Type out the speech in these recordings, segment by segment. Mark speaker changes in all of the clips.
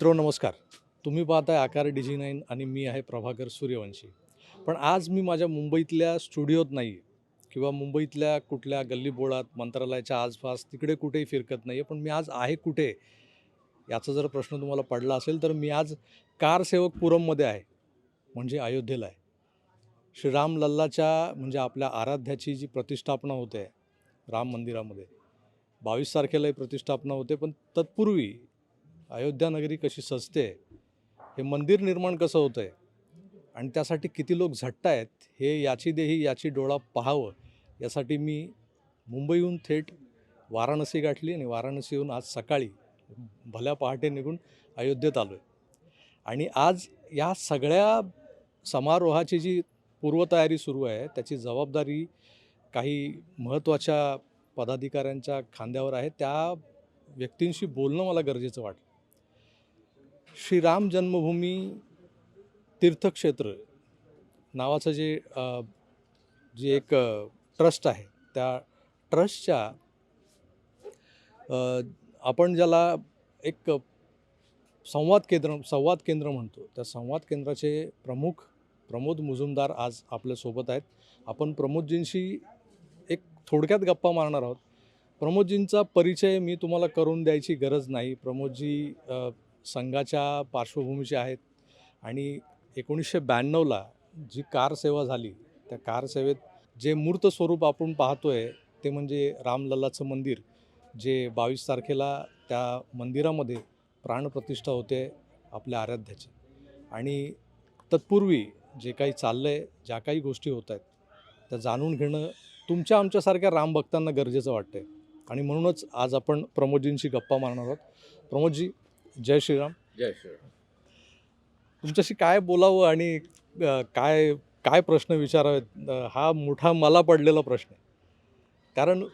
Speaker 1: मित्रो नमस्कार. तुम्ही पाहताय आकार डिजी नाईन आणि मी आहे प्रभाकर सूर्यवंशी. पण आज मी माझ्या मुंबईतल्या स्टुडिओत नाही आहे किंवा मुंबईतल्या कुठल्या गल्लीबोळात मंत्रालयाच्या आसपास तिकडे कुठेही फिरकत नाही आहे पण मी आज आहे कुठे याचा जर प्रश्न तुम्हाला पडला असेल तर मी आज कारसेवक पुरममध्ये आहे म्हणजे अयोध्येला आहे. श्रीराम लल्लाच्या म्हणजे आपल्या आराध्याची जी प्रतिष्ठापना होते राम मंदिरामध्ये. बावीस तारखेलाही प्रतिष्ठापना होते पण तत्पूर्वी अयोध्या नगरी कशी सजते हे मंदिर निर्माण कसं होतं आहे आणि त्यासाठी किती लोक झटत आहेत हे याची देही याची डोळा पाहावं यासाठी मी मुंबईहून थेट वाराणसी गाठली आणि वाराणसीहून आज सकाळी भल्या पहाटे निघून अयोध्येत आलो आहे आणि आज या सगळ्या समारोहाची जी पूर्वतयारी सुरू आहे त्याची जबाबदारी काही महत्त्वाच्या पदाधिकाऱ्यांच्या खांद्यावर आहे त्या व्यक्तींशी बोलणं मला गरजेचं वाटलं. श्रीराम जन्मभूमी तीर्थक्षेत्र नावाचं जे जे एक ट्रस्ट आहे त्या ट्रस्टच्या आपण ज्याला एक संवाद केंद्र संवाद केंद्र म्हणतो त्या संवाद केंद्राचे प्रमुख प्रमोद मुजुमदार आज आपल्यासोबत आहेत. आपण प्रमोदजींशी एक थोडक्यात गप्पा मारणार आहोत. प्रमोदजींचा परिचय मी तुम्हाला करून द्यायची गरज नाही. प्रमोदजी संघाच्या पार्श्वभूमीचे आहेत. आणि एकोणीसशे ब्याण्णवला जी कार सेवा झाली त्या कार सेवेत जे मूर्त स्वरूप आपण पाहतोय ते म्हणजे रामलल्लाचं मंदिर जे बावीस तारखेला त्या मंदिरामध्ये प्राणप्रतिष्ठा होते आपल्या आराध्याची. आणि तत्पूर्वी जे काही चाललं आहे ज्या काही गोष्टी होत आहेत त्या जाणून घेणं तुमच्या आमच्यासारख्या रामभक्तांना गरजेचं वाटतं आहे आणि म्हणूनच आज आपण प्रमोदजींशी गप्पा मारणार आहोत. प्रमोदजी जय श्रीराम.
Speaker 2: जय श्रीराम.
Speaker 1: तुमच्याशी काय बोलावं आणि अ, काय काय प्रश्न विचारावेत? अ, हा मोठा मला पडलेला प्रश्न आहे. कारण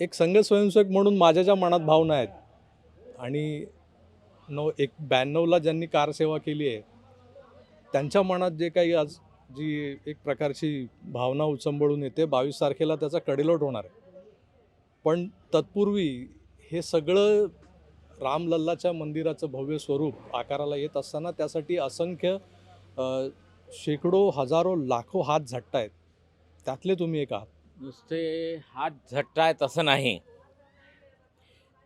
Speaker 1: एक संघ स्वयंसेवक म्हणून माझ्या ज्या मनात भावना आहेत आणि नऊ एक ब्याण्णवला ज्यांनी कारसेवा केली आहे त्यांच्या मनात जे काही आज जी एक प्रकारची भावना उचंबळून येते बावीस तारखेला त्याचा कडेलोट होणार आहे. पण तत्पूर्वी हे सगळं रामलल्लाच्या मंदिराचं भव्य स्वरूप आकाराला येत असताना त्यासाठी असंख्य शेकडो हजारो लाखो हात झटतायत आहेत. त्यातले तुम्ही एक आहात.
Speaker 2: नुसते हात झटतायत असं नाही.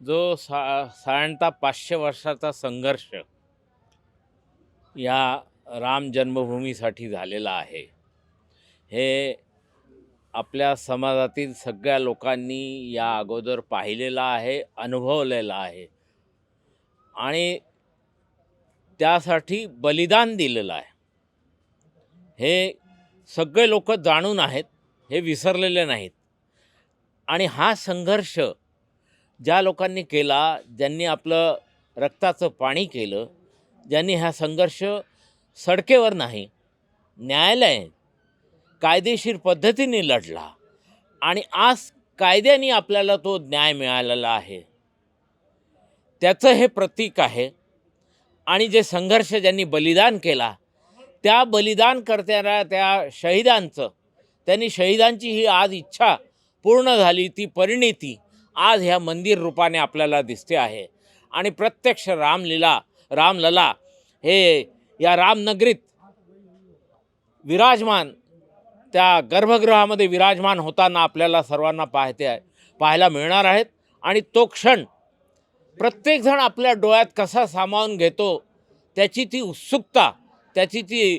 Speaker 2: जो सा साधारणतः पाचशे वर्षाचा संघर्ष या राम जन्मभूमीसाठी झालेला आहे. हे आपल्या समाजातील सगळ्या लोकांनी या अगोदर पाहिलेलं आहे अनुभवलेलं आहे. आणि त्यासाठी बलिदान दिलेलं आहे. हे सगळे लोक जाणून आहेत हे विसरलेले नाहीत. आणि हा संघर्ष ज्या लोकांनी केला ज्यांनी आपलं रक्ताचं पाणी केलं ज्यांनी हा संघर्ष सडकेवर नाही न्यायालय कायदेशीर पद्धतीने लढला. आणि आज कायद्याने आपल्याला तो न्याय मिळालेला आहे. त्याचं हे प्रतीक आहे. आणि जे संघर्ष ज्यांनी बलिदान केला त्या बलिदान करणाऱ्या त्या शहिदांचं त्यांनी शहिदांची ही आज इच्छा पूर्ण झाली ती परिणिती आज ह्या मंदिर रूपाने आपल्याला दिसते आहे. आणि प्रत्यक्ष रामलीला रामलला हे या रामनगरीत विराजमान त्या गर्भगृहामध्ये विराजमान होताना आपल्याला सर्वांना पाहते आहे पाहायला मिळणार आहेत. आणि तो क्षण प्रत्येकजण आपल्या डोळ्यात कसा सामावून घेतो त्याची ती उत्सुकता त्याची ती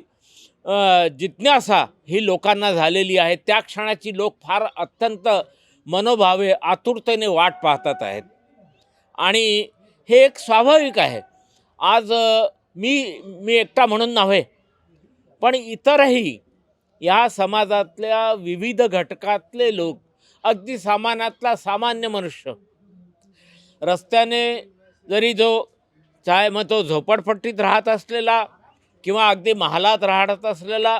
Speaker 2: जिज्ञासा ही लोकांना झालेली आहे. त्या क्षणाची लोक फार अत्यंत मनोभावे आतुरतेने वाट पाहतात आहेत. आणि हे एक स्वाभाविक आहे. आज मी मी एकटा म्हणून नव्हे पण इतरही या समाजातल्या विविध घटकातले लोक अगदी सामान्यातला सामान्य मनुष्य रस्त्याने जरी जो चाय मग तो झोपडपट्टीत राहत असलेला किंवा अगदी महालात राहत असलेला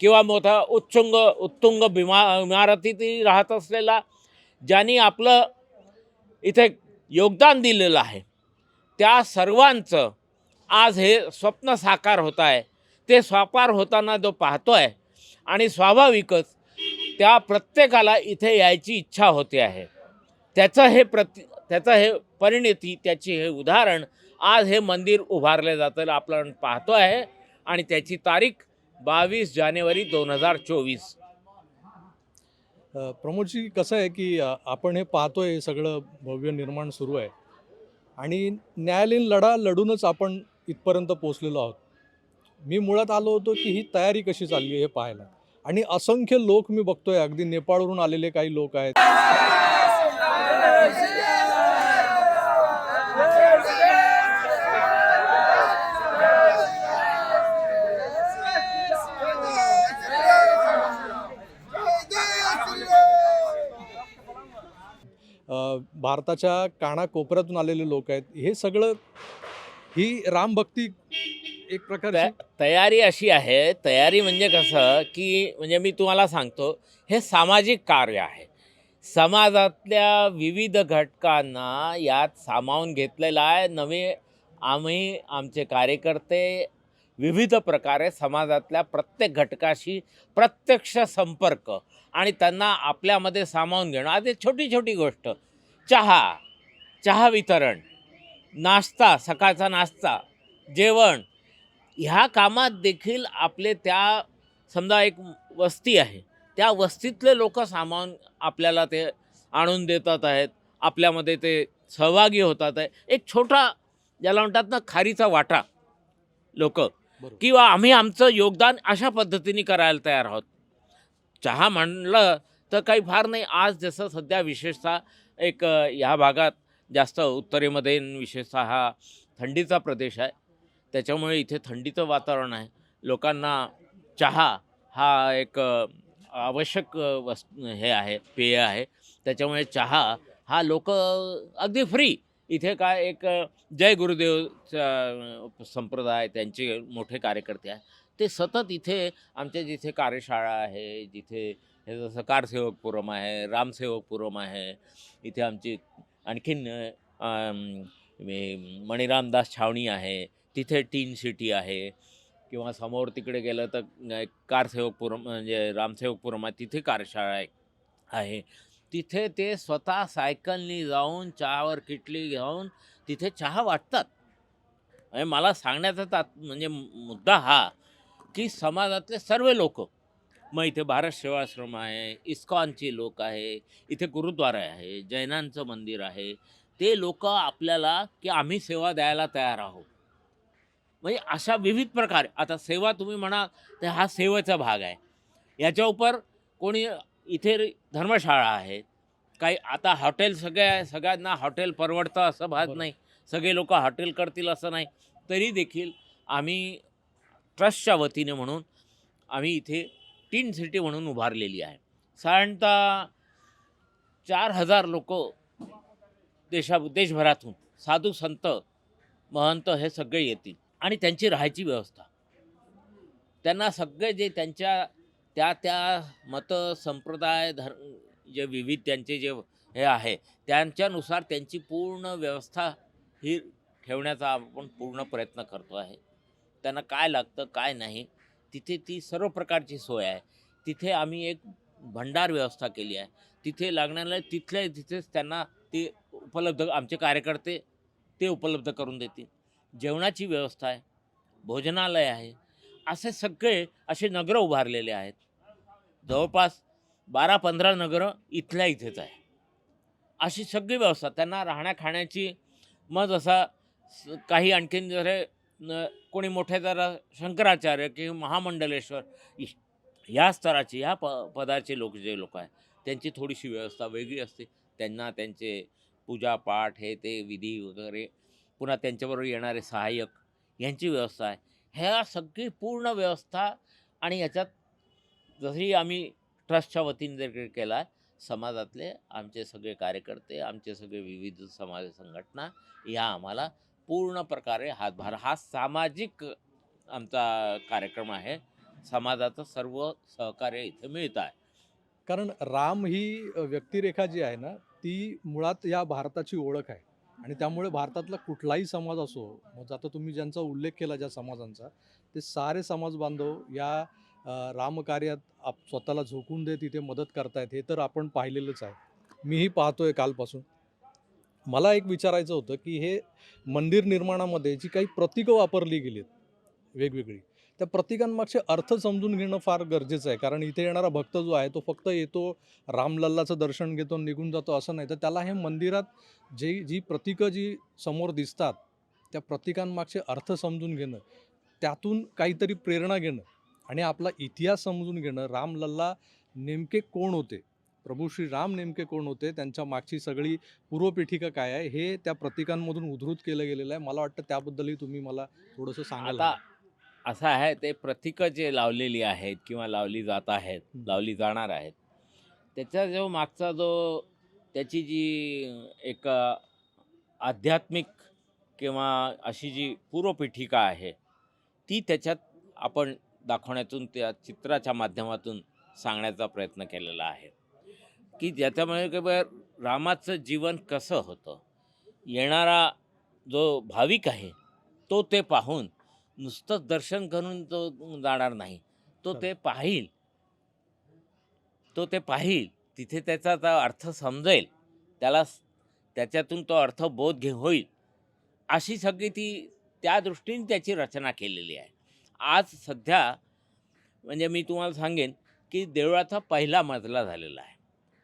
Speaker 2: किंवा मोठा उच्चुंग उत्तुंग बिमा इमारतीतही राहत असलेला ज्यांनी आपलं इथे योगदान दिलेलं आहे त्या सर्वांचं आज हे स्वप्न साकार होत आहे. ते साकार होताना जो पाहतो आहे आणि स्वाभाविकच त्या प्रत्येकाला इथे यायची इच्छा होते आहे. त्याचं हे प्रति त्याचा हे परिणिती त्याची हे उदाहरण आज हे मंदिर उभारलं जातं आपण पाहतो आहे. आणि त्याची तारीख बावीस जानेवारी दोन हजार चोवीस.
Speaker 1: प्रमोदजी कसं आहे की आपण हे पाहतोय सगळं भव्य निर्माण सुरू आहे. आणि न्यायालयीन लढा लढूनच आपण इथपर्यंत पोहोचलेलो आहोत. मी मुळात आलो होतो की ही तयारी कशी चालली आहे हे पाहायला. आणि असंख्य लोक मी बघतोय अगदी नेपाळवरून आलेले काही लोक आहेत. भारताच्या कानाकोपऱ्यातून आलेले लोक आहेत. हे सगळं ही रामभक्ती एक
Speaker 2: प्रकार तयारी अशी आहे तयारी म्हणजे कसं की म्हणजे मी तुम्हाला सांगतो हे सामाजिक कार्य आहे. समाजातल्या विविध घटकांना यात सामावून घेतलेलं आहे. नवे आम्ही आमचे कार्यकर्ते विविध प्रकारे समाजातल्या प्रत्येक घटकाशी प्रत्यक्ष संपर्क आणि त्यांना आपल्यामध्ये सामावून घेणं. आज एक छोटी छोटी गोष्ट. चहा चहा वितरण नाश्ता सकाळचा नाश्ता जेवण ह्या कामात देखील आपले त्या समजा एक वस्ती आहे त्या वस्तीतले लोक सामावून आपल्याला ते आणून देतात आहेत आपल्यामध्ये ते सहभागी होतात आहे एक छोटा ज्याला म्हणतात ना खारीचा वाटा लोक. किंवा आम्ही आमचं योगदान अशा पद्धतीने करायला तयार आहोत. चहा म्हणलं तर काही फार नाही. आज जसं सध्या विशेषतः एक ह्या भागात जास्त उत्तरेमध्ये विशेषतः हा थंडीचा प्रदेश आहे. त्याच्यामुळे इथे थंडीचं वातावरण आहे. लोकांना चहा हा एक आवश्यक वस् हे आहे पेय आहे. त्याच्यामुळे चहा हा लोक अगदी फ्री इथे काय एक जय गुरुदेवचा संप्रदाय त्यांचे मोठे कार्यकर्ते आहे ते सतत इथे आमच्या जिथे कार्यशाळा आहे जिथे हे जसं कारसेवक पुरम आहे रामसेवकपुरम आहे इथे आमची आणखीन मणिरामदास छावणी आहे तिथे टीन सिटी आहे किंवा समोर तिकडे गेलं तर कारसेवकपुरम म्हणजे रामसेवकपुरम आहे तिथे कारशाळा आहे आहे. तिथे ते स्वतः सायकलनी जाऊन चहावर किटली घेऊन तिथे चहा वाटतात. म्हणजे मला सांगण्याचा तात म्हणजे मुद्दा हा की समाजातले सर्व लोक मग इथे भारत सेवाश्रम आहे इस्कॉनची लोक आहे इथे गुरुद्वारा आहे जैनांचं मंदिर आहे. ते लोक आपल्याला की आम्ही सेवा द्यायला तयार आहोत. म्हणजे अशा विविध प्रकारे आता सेवा तुम्ही म्हणा तर हा सेवेचा भाग आहे. याच्या उपर कोणी इथे धर्मशाळा आहे. काही आता हॉटेल सगळ्या सगळ्यांना हॉटेल परवडतं असं भाग. नाही. सगळे लोक हॉटेल करतील असं नाही. तरी देखील आम्ही ट्रस्टच्या वतीने म्हणून आम्ही इथे टीन सिटी म्हणून उभारलेली आहे. साधारणतः चार हजार लोक देशा देशभरातून साधू संत महंत हे सगळे येतील आणि त्यांची राहायची व्यवस्था. त्यांना सगळे जे त्यांच्या त्या त्या मत संप्रदाय धर जे विविध त्यांचे जे हे आहे त्यांच्यानुसार त्यांची पूर्ण व्यवस्था ही ठेवण्याचा आपण पूर्ण प्रयत्न करतो आहे. त्यांना काय लागतं काय नाही तिथे ती सर्व प्रकारची सोय आहे. तिथे आम्ही एक भंडार व्यवस्था केली आहे. तिथे लागणाऱ्या तिथल्या तिथेच त्यांना ते उपलब्ध आमचे कार्यकर्ते ते उपलब्ध करून देतील. जेवणाची व्यवस्था आहे भोजनालय आहे असे सगळे असे नगरं उभारलेले आहेत. जवळपास बारा पंधरा नगरं इथल्या इथेच आहे. अशी सगळी व्यवस्था त्यांना राहण्या खाण्याची मग जसा काही आणखीन जरे न- कोणी मोठे जरा शंकराचार्य किंवा महामंडलेश्वर या स्तराचे ह्या प पदाचे लोक जे लोक आहेत त्यांची थोडीशी व्यवस्था वेगळी असते. त्यांना त्यांचे पूजापाठ हे ते विधी वगैरे पुन्हा त्यांच्याबरोबर येणारे सहाय्यक यांची व्यवस्था आहे. ह्या सगळी पूर्ण व्यवस्था आणि याच्यात जरी आम्ही ट्रस्टच्या वतीने जर केला आहे समाजातले आमचे सगळे कार्यकर्ते आमचे सगळे विविध समाज संघटना या आम्हाला पूर्ण प्रकारे हातभार. हा सामाजिक आमचा कार्यक्रम आहे. समाजाचं सर्व सहकार्य इथे मिळतं आहे.
Speaker 1: कारण राम ही व्यक्तिरेखा जी आहे ना ती मुळात या भारताची ओळख आहे. आणि त्यामुळे भारतातला कुठलाही समाज असो मग आता तुम्ही ज्यांचा उल्लेख केला ज्या समाजांचा ते सारे समाज बांधव या रामकार्यात आप स्वतःला झोकून देत तिथे मदत करतायत हे तर आपण पाहिलेलंच आहे. मीही पाहतोय कालपासून. मला एक विचारायचं होतं की हे मंदिर निर्माणामध्ये जी काही प्रतीकं वापरली गेली आहेत वेगवेगळी त्या प्रतीकांमागचे अर्थ समजून घेणं फार गरजेचं आहे. कारण इथे येणारा भक्त जो आहे तो फक्त येतो रामलल्लाचं दर्शन घेतो निघून जातो असं नाही. तर त्याला हे मंदिरात जे जी प्रतीकं जी समोर दिसतात त्या प्रतीकांमागचे अर्थ समजून घेणं त्यातून काहीतरी प्रेरणा घेणं आणि आपला इतिहास समजून घेणं रामलल्ला नेमके कोण होते? प्रभू श्री राम नेमके कोण होते? त्यांच्या मागची सगळी पूर्वपीठिका काय आहे? हे त्या प्रतीकांमधून उद्धृत केलं गेलेलं आहे. मला वाटतं त्याबद्दलही तुम्ही मला थोडंसं सांगायला
Speaker 2: आता असं आहे ते प्रतीकं जे लावलेली आहेत किंवा लावली जात आहेत. लावली जाणार आहेत त्याचा जो मागचा जो त्याची जी एक आध्यात्मिक किंवा अशी जी पूर्वपीठिका आहे ती त्याच्यात आपण दाखवण्यातून त्या चित्राच्या माध्यमातून सांगण्याचा प्रयत्न केलेला आहे. की ज्याच्यामुळे की बा रामाचं जीवन कसं होतं? येणारा जो भाविक आहे तो ते पाहून नुसतंच दर्शन करून तो जाणार नाही. तो ते पाहिल. तो ते पाहिल. तिथे त्याचा आता अर्थ समजेल. त्याला त्याच्यातून तो अर्थ बोध घे होईल. अशी सगळी ती त्या दृष्टीने त्याची रचना केलेली आहे. आज सध्या म्हणजे मी तुम्हाला सांगेन की देवळाचा पहिला मजला झालेला आहे.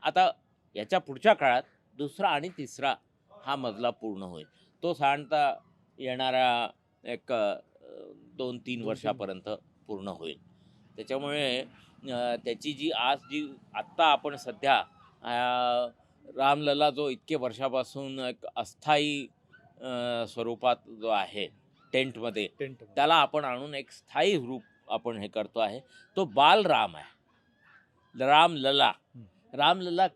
Speaker 2: आता याच्या पुढच्या काळात दुसरा आणि तिसरा हा मजला पूर्ण होईल. तो साधारणतः येणाऱ्या एक दोन तीन वर्षापर्यंत पूर्ण होईल. त्याच्यामुळे त्याची जी आज जी आत्ता आपण सध्या रामलला जो इतके वर्षापासून एक अस्थायी स्वरूपात जो आहे टेंटमध्ये
Speaker 1: टेंट
Speaker 2: त्याला आपण आणून एक स्थायी रूप आपण हे करतो आहे. तो बालराम आहे. रामलला. रामलला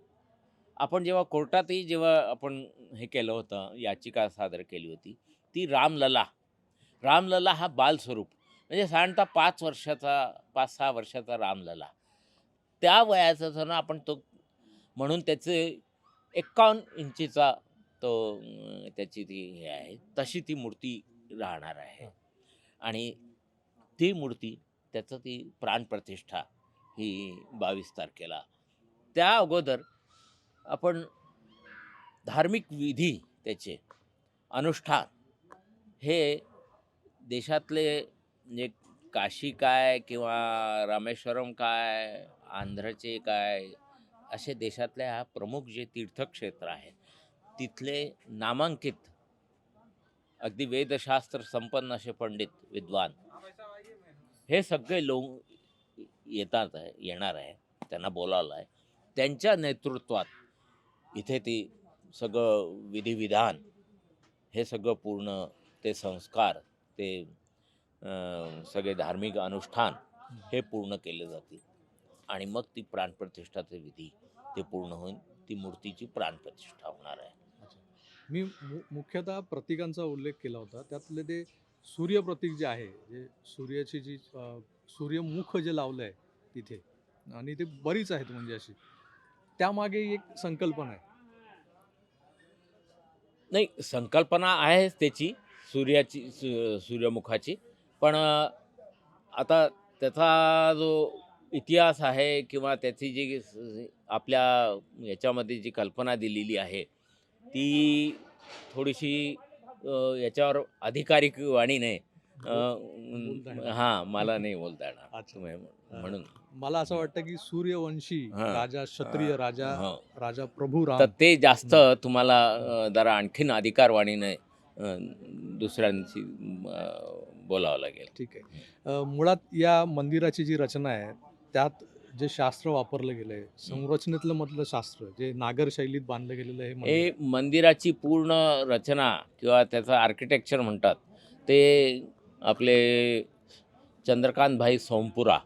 Speaker 2: आपण जेव्हा कोर्टातही जेव्हा आपण हे केलं होतं याचिका सादर केली होती ती रामलला रामलला हा बालस्वरूप. म्हणजे साधारणतः पाच वर्षाचा पाच सहा वर्षाचा रामलला त्या वयाचा जण आपण तो म्हणून त्याचे एकावन्न इंचीचा तो त्याची ती हे आहे तशी ती मूर्ती राहणार आहे. आणि ती मूर्ती त्याचं ती प्राणप्रतिष्ठा ही बावीस तारखेला त्या अगोदर आपण धार्मिक विधी त्याचे अनुष्ठान हे देशातले म्हणजे काशी काय किंवा रामेश्वरम काय आंध्रचे काय असे देशातल्या हा प्रमुख जे तीर्थक्षेत्र आहेत तिथले नामांकित अगदी वेदशास्त्र संपन्न असे पंडित विद्वान हे सगळे लोक येतात आहे येणार आहे त्यांना बोलावलं आहे. त्यांच्या नेतृत्वात इथे ती सगळं विधिविधान हे सगळं पूर्ण ते संस्कार ते सगळे धार्मिक अनुष्ठान हे पूर्ण केले जातील. आणि मग ती प्राणप्रतिष्ठाचे विधी ते पूर्ण होऊन ती मूर्तीची प्राणप्रतिष्ठा होणार आहे.
Speaker 1: मी मु मुख्यतः प्रतीकांचा उल्लेख केला होता. त्यातले ते सूर्य प्रतीक जे आहे जे सूर्याची जी सूर्यमुख जे लावलं आहे तिथे आणि ते बरीच आहेत म्हणजे अशी. त्यामागे एक संकल्पना आहे.
Speaker 2: नाही संकल्पना आहेच त्याची सूर्याची सू सूर्यमुखाची. पण आता त्याचा जो इतिहास आहे किंवा त्याची जी स- आपल्या याच्यामध्ये जी कल्पना दिलेली आहे ती थोडीशी अ, याच्यावर अधिकारिक वाणी
Speaker 1: येणार.
Speaker 2: हां मला नाही बोलता येणार
Speaker 1: अच्छा.
Speaker 2: तुम्ही म्हणून
Speaker 1: मला असं वाटतं की सूर्यवंशी
Speaker 2: हां.
Speaker 1: राजा क्षत्रिय राजा
Speaker 2: हो.
Speaker 1: राजा प्रभू
Speaker 2: तर
Speaker 1: राम
Speaker 2: ते जास्त तुम्हाला अ, जरा आणखीन अधिकारवाणीने अ, अ, बोलावं लागेल
Speaker 1: ठीक आहे अ, मुळात या मंदिराची जी रचना आहे त्यात जे शास्त्र वापरलं गेलं आहे संरचनेतलं मधलं शास्त्र जे नागर शैलीत बांधलं गेलेलं आहे मंदिर.
Speaker 2: हे मंदिराची पूर्ण रचना किंवा त्याचं आर्किटेक्चर म्हणतात ते आपले चंद्रकांतभाई सोमपुरा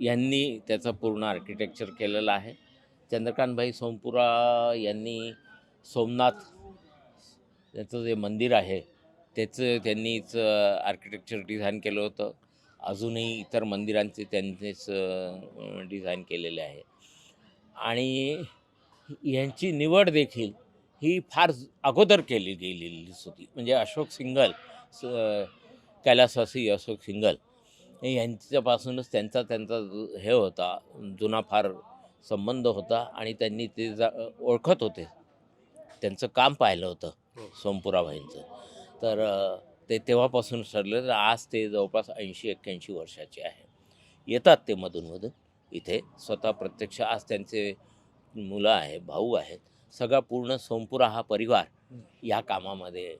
Speaker 2: यांनी त्याचं पूर्ण आर्किटेक्चर केलेलं आहे. चंद्रकांतभाई सोमपुरा यांनी सोमनाथ त्याचं जे मंदिर आहे त्याचं त्यांनीच आर्किटेक्चर डिझाईन केलं होतं. अजूनही इतर मंदिरांचे त्यांनीच डिझाईन केलेले आहे. आणि यांची निवड देखील ही फार अगोदर केली गेलेली होती. म्हणजे अशोक सिंगल स- कैलासवासी अशोक सिंगल यांच्यापासूनच त्यांचा त्यांचा हे होता जुना फार संबंध होता आणि त्यांनी ते जा ओळखत होते. त्यांचं काम पाहिलं होतं. सोमपुराबाईंचं. तर ते तेव्हापासून ठरलं तर आज ते जवळपास ऐंशी एक्क्याऐंशी वर्षाचे आहे. येतात ते मधूनमधून इथे स्वतः प्रत्यक्ष आज त्यांचे मुलं आहे भाऊ आहेत. सगळा पूर्ण सोमपुरा हा परिवार या कामामध्ये.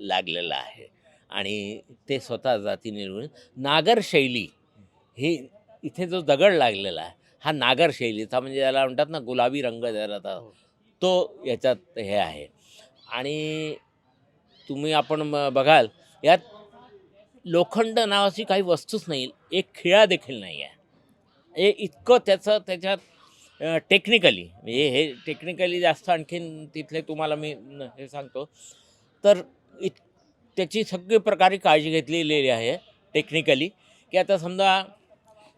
Speaker 1: लागलेला
Speaker 2: आहे. आणि ते स्वतः जाती निर्मित. नागर शैली ही इथे जो दगड लागलेला आहे हा नागर शैलीचा म्हणजे याला म्हणतात ना गुलाबी रंग ज्याला
Speaker 1: हो.
Speaker 2: तो याच्यात हे आहे. आणि तुम्ही आपण बघाल यात लोखंड नावाची काही वस्तूच नाही एक खिळा देखील नाही आहे. हे इतकं त्याचं त्याच्यात टेक्निकली म्हणजे हे टेक्निकली जास्त आणखीन तिथले तुम्हाला मी हे सांगतो. तर इत त्याची सगळी प्रकारे काळजी घेतलेली आहे टेक्निकली की आता समजा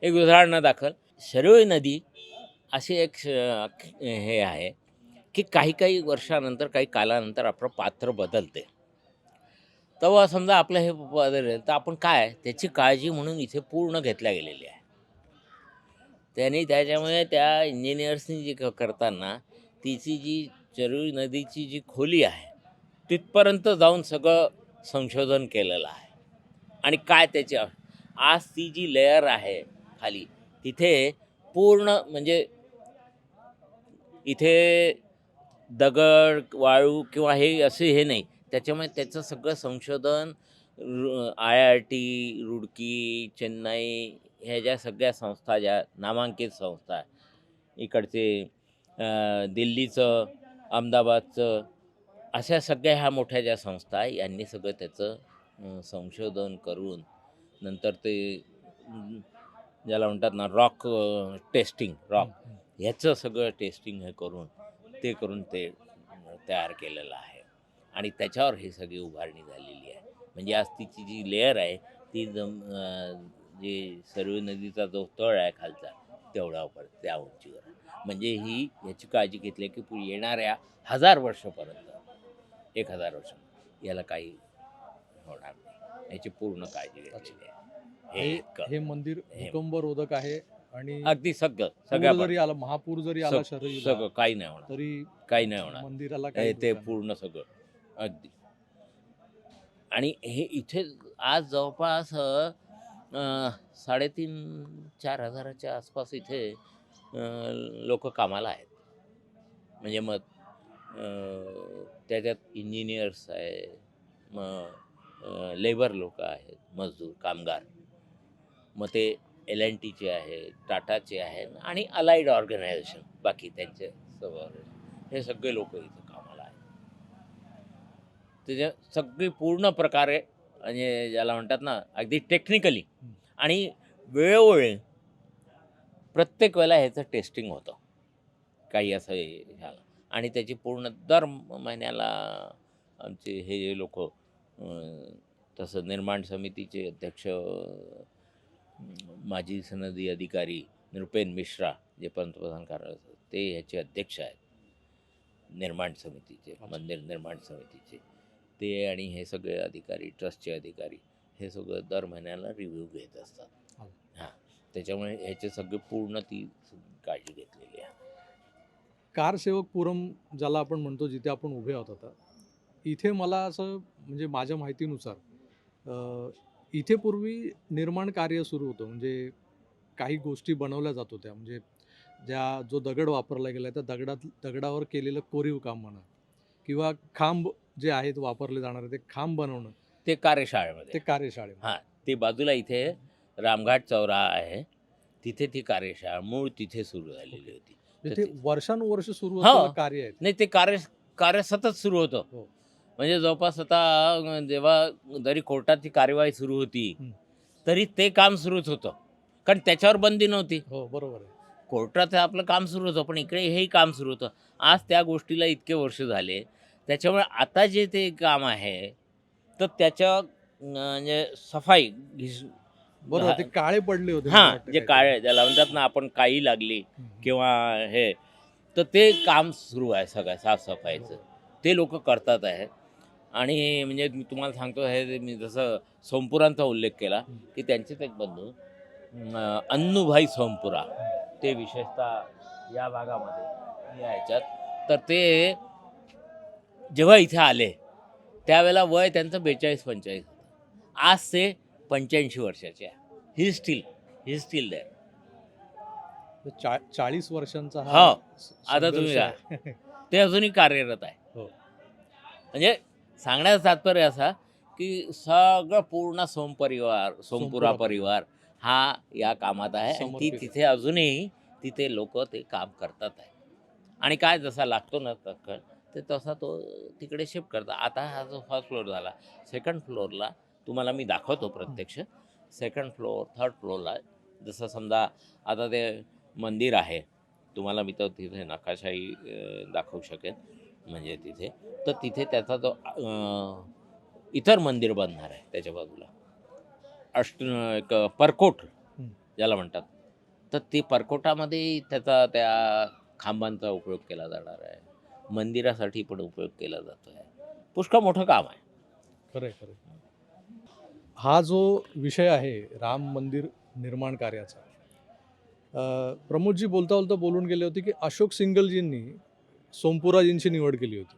Speaker 2: एक उदाहरण दाखल. शरवई नदी अशी एक श- हे आहे की काही काही वर्षानंतर काही कालानंतर आपलं पात्र बदलते. तेव्हा समजा आपलं हे बदलेल तर आपण काय? त्याची काळजी म्हणून इथे पूर्ण घेतल्या गेलेली आहे त्यांनी त्याच्यामुळे त्या इंजिनियर्सनी जी क- करताना तिची जी चरुई नदीची जी खोली आहे तिथपर्यंत जाऊन सगळं संशोधन केलेलं आहे. आणि काय त्याची आज ती जी लेअर आहे खाली तिथे पूर्ण म्हणजे इथे दगड वाळू किंवा हे असे हे नाही. त्याच्यामुळे त्याचं सगळं संशोधन I I T Roorkee Chennai ह्या ज्या सगळ्या संस्था ज्या नामांकित संस्था आहे, इकडचे दिल्लीचं अहमदाबादचं अशा सगळ्या ह्या मोठ्या ज्या संस्था आहे यांनी सगळं त्याचं संशोधन करून नंतर ते ज्याला म्हणतात ना रॉक टेस्टिंग रॉक ह्याचं सगळं टेस्टिंग हे करून ते करून ते तयार केलेलं आहे. आणि त्याच्यावर ही सगळी उभारणी झालेली आहे. म्हणजे आज तिची जी लेअर आहे ती जम जे सरयू नदीचा जो तळ आहे खालचा तेवढ्यावर त्या उंचीवर. म्हणजे ही याची काळजी घेतली की येणाऱ्या हजार वर्षापर्यंत एक हजार वर्ष. याला काही होणार नाही. याची पूर्ण काळजी घेतलेली आहे. हे
Speaker 1: हे. हे मंदिर भूकंपरोधक आहे आणि
Speaker 2: अगदी सगळं
Speaker 1: पूर
Speaker 2: सगळ्या
Speaker 1: जरी आला महापूर जरी आला
Speaker 2: सग- सगळं काही नाही होणार.
Speaker 1: तरी
Speaker 2: काही नाही होणार.
Speaker 1: मंदिराला
Speaker 2: हे
Speaker 1: काही
Speaker 2: ते. पूर्ण सगळं. अगदी. आणि हे इथे आज जवळपास अं, साडेतीन चार हजाराच्या आसपास इथे लोक कामाला आहेत. म्हणजे मग त्याच्यात इंजिनियर्स आहे मग लेबर लोक आहेत मजदूर कामगार. मग ते एल एन टीचे आहेत टाटाचे आहेत आणि अलाइड ऑर्गनायझेशन बाकी त्यांचे सर्व हे सगळे लोक इथं कामाला आहेत. त्याच्या सगळी पूर्ण प्रकारे म्हणजे ज्याला म्हणतात ना अगदी टेक्निकली आणि वेळोवेळी प्रत्येक वेळेला ह्याचं टेस्टिंग होतं. काही असं हे झालं. आणि त्याची पूर्ण दर महिन्याला आमचे हे जे लोक तसं निर्माण समितीचे अध्यक्ष माजी सनदी अधिकारी नृपेन मिश्रा जे पंतप्रधान कार्यालय ते ह्याचे अध्यक्ष आहेत. निर्माण समितीचे. मंदिर निर्माण समितीचे. ते आणि हे सगळे अधिकारी ट्रस्टचे अधिकारी हे सगळं दर महिन्याला रिव्ह्यू घेत असतात.
Speaker 1: हो.
Speaker 2: हां. त्याच्यामुळे ह्याचे सगळे पूर्ण ती काळजी घेतलेली आहे.
Speaker 1: कार सेवक पुरम ज्याला आपण म्हणतो जिथे आपण उभे आहोत आता इथे मला असं म्हणजे माझ्या माहितीनुसार इथे पूर्वी निर्माण कार्य सुरू होतं. म्हणजे काही गोष्टी बनवल्या जात होत्या. म्हणजे ज्या जो दगड वापरला गेला त्या दगडात दगडावर केलेलं कोरीव काम म्हणा किंवा खांब जे आहेत वापरले जाणारे ते खांब बनवणं.
Speaker 2: ते कार्यशाळेमध्ये.
Speaker 1: ते कार्यशाळे
Speaker 2: हां ते बाजूला इथे रामघाट चौराहा आहे. तिथे ती कार्यशाळा मूळ तिथे सुरू झालेली होती.
Speaker 1: ते वर्षानुवर्ष सुरू
Speaker 2: हो.
Speaker 1: असलेलं कार्य आहे
Speaker 2: नाही ते कार्य कार्य सतत सुरू होतं.
Speaker 1: हो.
Speaker 2: म्हणजे जवळपास आता जेव्हा जरी कोर्टात ती कार्यवाही सुरू होती. तरी ते काम सुरूच होतं. कारण त्याच्यावर बंदी नव्हती.
Speaker 1: हो बरोबर आहे.
Speaker 2: कोर्टात आपलं काम सुरू होतं पण इकडे हेही काम सुरू होतं. आज त्या गोष्टीला इतके वर्ष झाले. त्याच्यामुळे आता जे ते काम आहे तर त्याच्या म्हणजे सफाई
Speaker 1: बरोबर ते. काळे पडले होते मला
Speaker 2: हां
Speaker 1: वाटतं
Speaker 2: जे
Speaker 1: काहीतरी.
Speaker 2: काळे ज्याला म्हणतात ना आपण काही लागली. किंवा हे तर ते काम सुरू आहे सगळं साफसफाईचं ते लोक करतात आहेत आणि म्हणजे मी तुम्हाला सांगतो हे जे मी जसं सोमपुरांचा उल्लेख केला की त्यांचेच एक बंधू अं, अन्नूभाई सोमपुरा ते विशेषतः या भागामध्ये या ह्याच्यात तर ते जेव्हा इथे आले त्यावेळेला वय त्यांचं बेचाळीस पंचेचाळीस आज ते पंच्याऐंशी वर्षाचे आहे ही स्टील ही स्टील दॅर
Speaker 1: चा चाळीस वर्षांचा
Speaker 2: हो.
Speaker 1: हा
Speaker 2: आता तुम्ही. ते अजूनही कार्यरत आहे
Speaker 1: हो.
Speaker 2: म्हणजे सांगण्याचं तात्पर्य असा की सगळं पूर्ण सोमपरिवार सोमपुरा
Speaker 1: सोमपुरा
Speaker 2: परिवार हा या कामात आहे आणि ती
Speaker 1: समर्पित.
Speaker 2: तिथे अजूनही तिथे लोक ते काम करतात आहे आणि काय जसा लागतो ना तक्कल ते तसा तो तिकडे शिफ्ट करतात आता हा जो फर्स्ट फ्लोअर झाला सेकंड फ्लोअरला तुम्हाला मी दाखवतो प्रत्यक्ष. सेकंड फ्लोअर थर्ड फ्लोअरला जसं समजा आता ते मंदिर आहे तुम्हाला मी तर तिथे नकाशाही दाखवू शकेन. म्हणजे तिथे. तर तिथे त्याचा जो इतर मंदिर बनणार आहे त्याच्या बाजूला. अष्ट एक परकोट. ज्याला म्हणतात. तर ते परकोटामध्ये त्याचा त्या खांबांचा उपयोग केला जाणार आहे. मंदिरासाठी पण उपयोग केला जातो आहे पुष्कळ मोठं काम आहे.
Speaker 1: खरंय खरंय. हा जो विषय आहे राम मंदिर निर्माण कार्याचा प्रमोदजी बोलता बोलता बोलून गेले होते की अशोक सिंगलजींनी सोमपुराजींची निवड केली होती.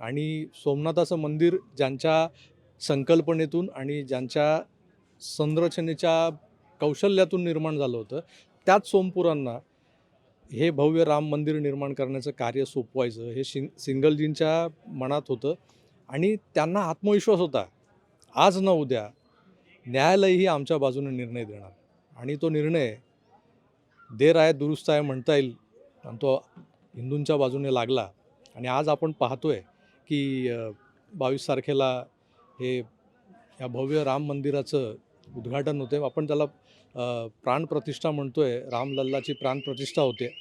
Speaker 1: आणि सोमनाथाचं मंदिर ज्यांच्या संकल्पनेतून आणि ज्यांच्या संरचनेच्या कौशल्यातून निर्माण झालं होतं त्याच सोमपुरांना हे भव्य राम मंदिर निर्माण करण्याचं कार्य सोपवायचं हे शिंग सिंगलजींच्या मनात होतं. आणि त्यांना आत्मविश्वास होता. आज न उद्या न्यायालयही आमच्या बाजूने निर्णय देणार. आणि तो निर्णय देर आहे दुरुस्त आहे म्हणता येईल आणि तो हिंदूंच्या बाजूने लागला. आणि आज आपण पाहतोय की बावीस तारखेला हे या भव्य राम मंदिराचं उद्घाटन होते. आपण त्याला अ, प्राणप्रतिष्ठा म्हणतोय रामलल्लाची प्राणप्रतिष्ठा होते.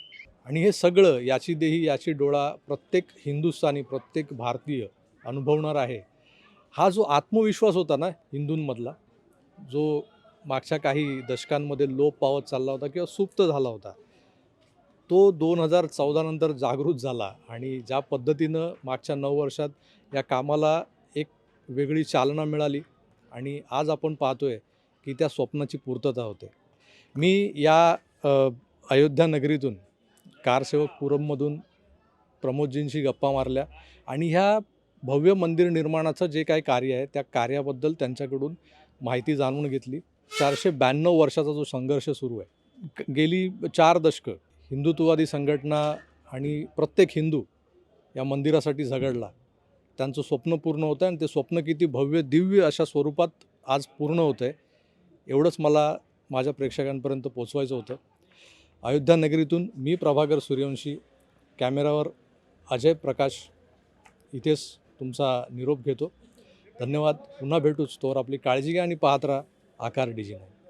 Speaker 1: आणि हे सगळं याची देही याची डोळा प्रत्येक हिंदुस्थानी प्रत्येक भारतीय अनुभवणार आहे. हा जो आत्मविश्वास होता ना हिंदूंमधला जो मागच्या काही दशकांमध्ये लोप पावत चालला होता किंवा सुप्त झाला होता तो दोन हजार चौदानंतर जागृत झाला आणि ज्या पद्धतीनं मागच्या नऊ वर्षात या कामाला एक वेगळी चालना मिळाली आणि आज आपण पाहतोय की त्या स्वप्नाची पूर्तता होते. मी या अयोध्या नगरीतून कारसेवक पुरममधून प्रमोदजींशी गप्पा मारल्या आणि ह्या भव्य मंदिर निर्माणाचं जे काही कार्य आहे त्या कार्याबद्दल त्यांच्याकडून माहिती जाणून घेतली. चारशे ब्याण्णव वर्षाचा जो संघर्ष सुरू आहे. गेली चार दशकं हिंदुत्ववादी संघटना आणि प्रत्येक हिंदू या मंदिरासाठी झगडला. त्यांचं स्वप्न पूर्ण होतं आणि ते स्वप्न किती भव्य दिव्य अशा स्वरूपात आज पूर्ण होतं आहे एवढंच मला माझ्या प्रेक्षकांपर्यंत पोचवायचं होतं. अयोध्या नगरीतून मी प्रभाकर सूर्यवंशी कॅमेरावर अजय प्रकाश इथेच तुमचा निरोप घेतो. धन्यवाद. पुन्हा भेटूच. तोवर आपली काळजी घ्या आणि पाहत राहा. आकार डिजिनल.